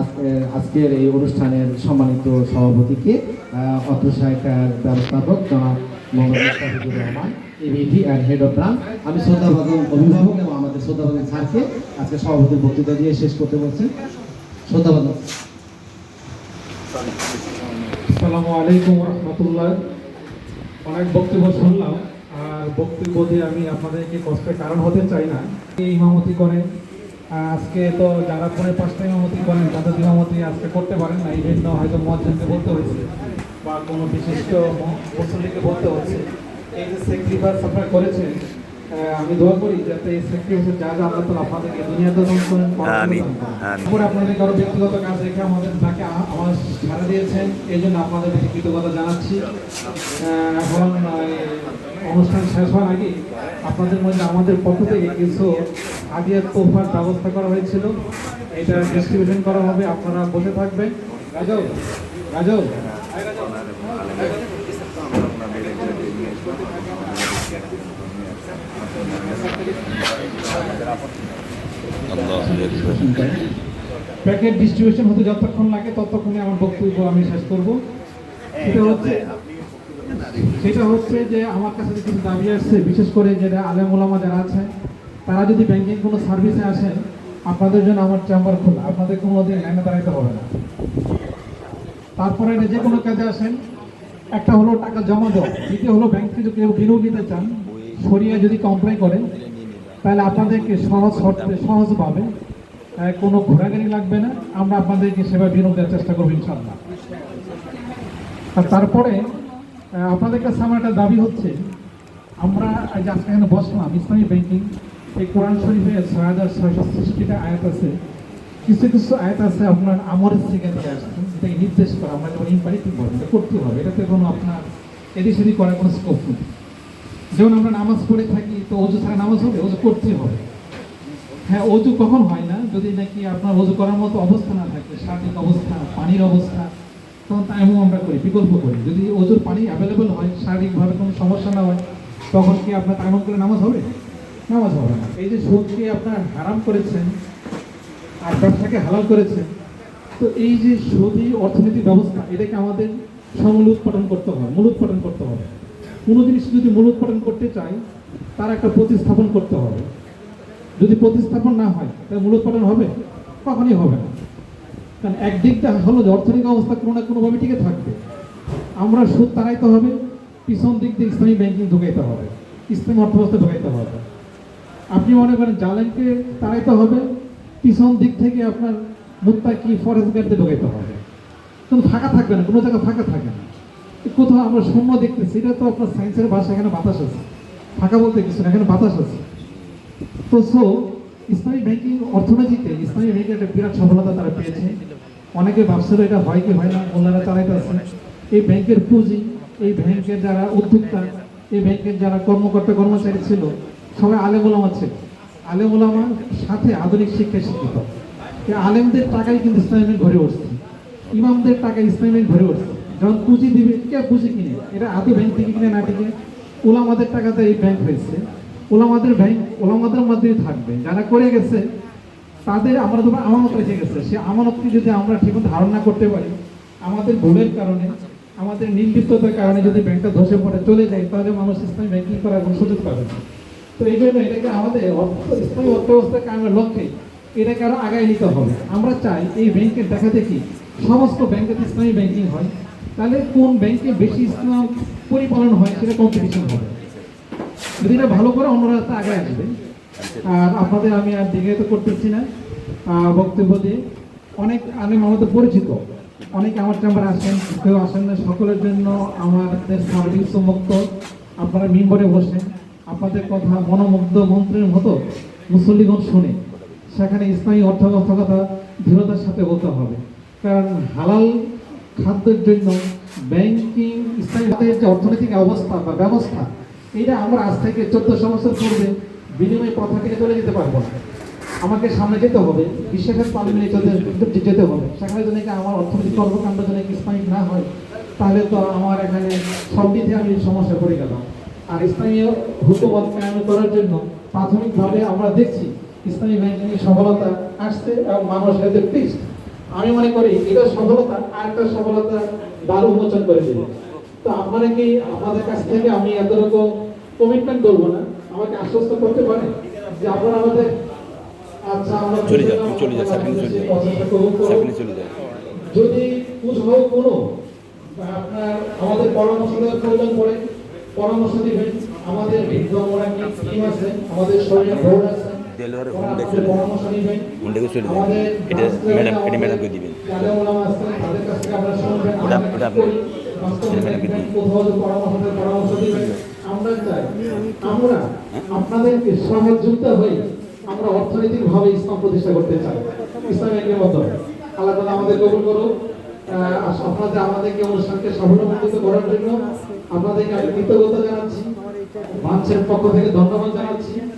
আজকে, আজকের এই অনুষ্ঠানের সম্মানিত সভাপতিকে অত্র সহায়িকার ব্যবস্থাপক জনাব Mohammad Rahman and head of branch আমি শ্রদ্ধাভাজন অভিভাবক এবং আমাদের শ্রদ্ধাভাজন স্যারকে আজকে সভাপতির বক্তৃতা দিয়ে শেষ করতে বলছি। শ্রদ্ধাভাজন। আসসালামু আলাইকুম রহমতুল্লাহ। অনেক বক্তব্য শুনলাম, আর বক্তব্য দিয়ে আমি আপনাদেরকে কষ্টের কারণ হতে চাই না। ইমামতি আর আজকে তো যারা ফোনে পাঁচ টাকা মতি করেন, তাদের ইমামতি আজকে করতে পারেন না, এই জন্য হয়তো মজ্জানকে বলতে হয়েছে বা কোনো বিশিষ্ট ম- মুসল্লিকে বলতে হচ্ছে এই যে সেক্রিফাইস আপনারা করেছেন আমি দোয়া করি যাতে এই স্যাক্রিফাইসের যা যা আল্লাহ তালা আপনাদেরকে দুনিয়াতে দান করেন আমিন, আমিন। তারপরে আপনাদের কারও ব্যক্তিগত কাজ রেখে আমাদের তাকে আমার ছাড়া দিয়েছেন এই জন্য আপনাদের প্রতি কৃতজ্ঞতা জানাচ্ছি। এখন অনুষ্ঠান শেষ হওয়ার আগে আপনাদের মধ্যে আমাদের পক্ষ থেকে কিছু হাতিয়ার তোফার ব্যবস্থা করা হয়েছিল। এটা ডিস্ট্রিবিউশন করা হবে আপনারা বসে থাকবেন। রাজৌ রাজৌ। প্যাকেট ডিস্ট্রিবিউশন হতে যতক্ষণ লাগে ততক্ষণে আমার বক্তব্য আমি শেষ করব। সেটা হচ্ছে সেটা হচ্ছে যে আমার কাছে কিছু দাবি আসছে, বিশেষ করে যেটা আলেম ওলামা যারা আছে, তারা যদি ব্যাংকিং কোনো সার্ভিসে আসেন, আপনাদের জন্য আমার চেম্বার খোলা। আপনাদের কোনো দিন লাইনে দাঁড়াইতে হবে না। তারপরে যে কোনো কাজে আসেন, একটা হলো টাকা জমা দেওয়া, দ্বিতীয় হলো ব্যাংকে যদি কেউ বিনিয়োগ নিতে চান, সরিয়ে যদি কমপ্লেন করেন তাহলে আপনাদেরকে সহজ সহজভাবে আহ, কোনো ঘোরাঘুরি লাগবে না। আমরা আপনাদেরকে সেবা বিনিয়োগ দেওয়ার চেষ্টা করব ইনশাল্লাহ আর তারপরে আপনাদের কাছে আমার একটা দাবি হচ্ছে আমরা আজ আজকে এখানে বসলাম ইসলামী ব্যাংকিং এই কোরআন শরীফে ছয় হাজার ছয়শো সৃষ্টিটা আয়াত আছে। কিছু কিছু আয়াত আছে আপনার আমরের থেকে দিয়ে আসছে এটাকে নির্দেশ করা আমরা যেমন ইম্পারিটিভ করতে হবে এটাতে কোনো আপনার এদিক সেদিক করার কোনো স্কোপ নেই। যেমন আমরা নামাজ পড়ে থাকি, তো অজু ছাড়া নামাজ হবে? অজু করতেই হবে। হ্যাঁ অজু কখন হয় না? যদি নাকি আপনার অজু করার মতো অবস্থা না থাকে, শারীরিক অবস্থা, পানির অবস্থা, তখন তাইমও আমরা করি, বিকল্প করি। যদি অজুর পানি অ্যাভেলেবল হয়, শারীরিকভাবে কোনো সমস্যা না হয়, তখন কি আপনার তাইমম করে নামাজ হবে? নামাজ হবে না। এই যে সুদকে আপনার হারাম করেছেন আর ব্যবসাকে হালাল করেছেন, তো এই যে সুদী অর্থনীতি ব্যবস্থা, এটাকে আমাদের সমূল উৎপাদন করতে হবে, মূল উৎপাদন করতে হবে। কোনো জিনিস যদি মূল উৎপাদন করতে চাই, তার একটা প্রতিস্থাপন করতে হবে। যদি প্রতিস্থাপন না হয়, তাহলে মূল উৎপাদন হবে? কখনই হবে না। কারণ একদিকটা হলো যে অর্থনৈতিক অবস্থা কোনো না কোনোভাবে টিকে থাকবে। আমরা সুদ তাড়াইতে হবে, পিছন দিক দিয়ে ইসলামী ব্যাংকিং ঢুকাইতে হবে ইসলামী অর্থব্যবস্থা ঢুকাইতে হবে। আপনি মনে করেন জালেনকে তাড়াইতে হবে, পিছন দিক থেকে আপনার মুত্তাকি ফরেস্ট গার্ডে ঢুকাইতে হবে। কিন্তু ফাঁকা থাকবে না, কোনো জায়গায় ফাঁকা থাকে না। কোথাও আমরা শূন্য দেখতেছি, এটা তো আপনার সায়েন্সের ভাষা এখানে বাতাস আছে। ফাঁকা বলতে কিছু না, এখানে বাতাস আছে। তো সো ইসলামী ব্যাংকিং অর্থনীতিতে ইসলামী ব্যাংকের একটা বিরাট সফলতা তারা পেয়েছে। অনেকে ভাবছিল এটা হয় কি হয় না মোল্লারা চালাইতে আছে। এই ব্যাংকের পুঁজি, এই ব্যাংকের যারা উদ্যোক্তা, এই ব্যাংকের যারা কর্মকর্তা, কর্মচারী ছিল, সবাই আলেমুলামা ছিল। আলেম ওলামার সাথে আধুনিক শিক্ষায় শিক্ষিত। আলেমদের টাকাই কিন্তু ইসলামী ঘরে উঠছে। ইমামদের টাকা ইসলামী ঘরে উঠছে। যখন পুঁজি দিবে, কে পুঁজি কিনে? এটা আদৌ ব্যাংক থেকে কিনে, না টিকে ওলামাদের টাকাতে এই ব্যাংক হয়েছে। ওলামাদের ব্যাংক ওলামাদের মধ্যেই থাকবে। যারা করে গেছে, তাদের আমরা তো আমানত রেখে গেছে। সে আমানতকে যদি আমরা ঠিকমতো ধারণ করতে পারি, আমাদের ভুলের কারণে, আমাদের নির্লিপ্ততার কারণে যদি ব্যাংকটা ধসে পড়ে, চলে যায়, তাহলে মানুষ ইসলামী ব্যাংকিং করার কোনো সুযোগ পাবে না। তো এই জন্য এটাকে আমাদের অর্থ- ইসলামী অর্থব্যবস্থা কারণের লক্ষ্যে এটাকে আরও আগায় নিতে হবে। আমরা চাই এই ব্যাংকের দেখা দেখি সমস্ত ব্যাংকে ইসলামী ব্যাংকিং হয়। তাহলে কোন ব্যাংকে বেশি ইসলাম পরিপালন হয় সেটা কম্পিটিশন হবে। যদি এটা ভালো করে অন্য রাস্তা আগে আসবে। আর আপনাদের আমি আর দিকে তো করতেছি না। বক্তব্য দিয়ে অনেক আলেম আমাদের পরিচিত। অনেকে আমার চেম্বার আসেন, কেউ আসেন না, সকলের জন্য আমাদের সার্ভিস মুক্ত। আপনারা মিম্বরে বসেন। আপনাদের কথা মনোমুগ্ধ মন্ত্রের মতো মুসল্লিগণ শুনে। সেখানে ইসলামী অর্থব্যবস্থা কথা, দৃঢ়তার সাথে বলতে হবে। কারণ হালাল খাদ্যের জন্য ব্যাংকিং খাতের যে অর্থনৈতিক অবস্থা বা ব্যবস্থা, এটা আমরা আজ থেকে চোদ্দশো বছর পূর্বে বিনিময় প্রথা থেকে চলে যেতে পারব না। আমাকে সামনে যেতে হবে বিশ্বের পালে মিলে যেতে যেতে হবে। সেখানে যদি আমার অর্থনৈতিক কর্মকাণ্ড যদি ইসলামিক না হয়, তাহলে তো আমার এখানে সব দিক আমি সমস্যা পড়ে গেলাম। আর স্থানীয় হুকুমত কায়েম করার জন্য প্রাথমিকভাবে আমরা দেখছি ইসলামী ব্যাংকিং সফলতা আসছে এবং মানুষ এদের প্লিজ আমি মনে করি এটা সফলতা আর একটা সফলতা দ্বার উন্মোচন করে দিবে। তো আপনারা কি আপনাদের কাছ থেকে আমি এতটুকু কমিটমেন্ট করব না? আমাকে আশ্বস্ত করতে পারে যে আপনারা আমাদের আচ্ছা আমরা চলে তুমি চলে যাও, সাবরিন চলে করব। সামনে চলে যায় যদি কোথাও কোনো আপনার আমাদের পরামর্শ দেওয়ার প্রয়োজন পড়ে পরামর্শ দিবেন। আমাদের বিজ্ঞ টিম আছে আমাদের শরীরে আছে। পরামর্শ হুন্ডেকে চলে যায় এটা ম্যাডাম এটা ম্যাডামকে দিবেন। ওটা- ওটা ম্যাডামকে। আমরা আপনাদেরকে হয়ে আমরা অর্থনৈতিক ভাবে ইসলাম প্রতিষ্ঠা করতে চাই। মতো। আমাদের আমাদেরকে অনুষ্ঠানকে সাফল্যমণ্ডিত করার জন্য আপনাদেরকে আমি কৃতজ্ঞতা জানাচ্ছি। মঞ্চের পক্ষ থেকে ধন্যবাদ জানাচ্ছি।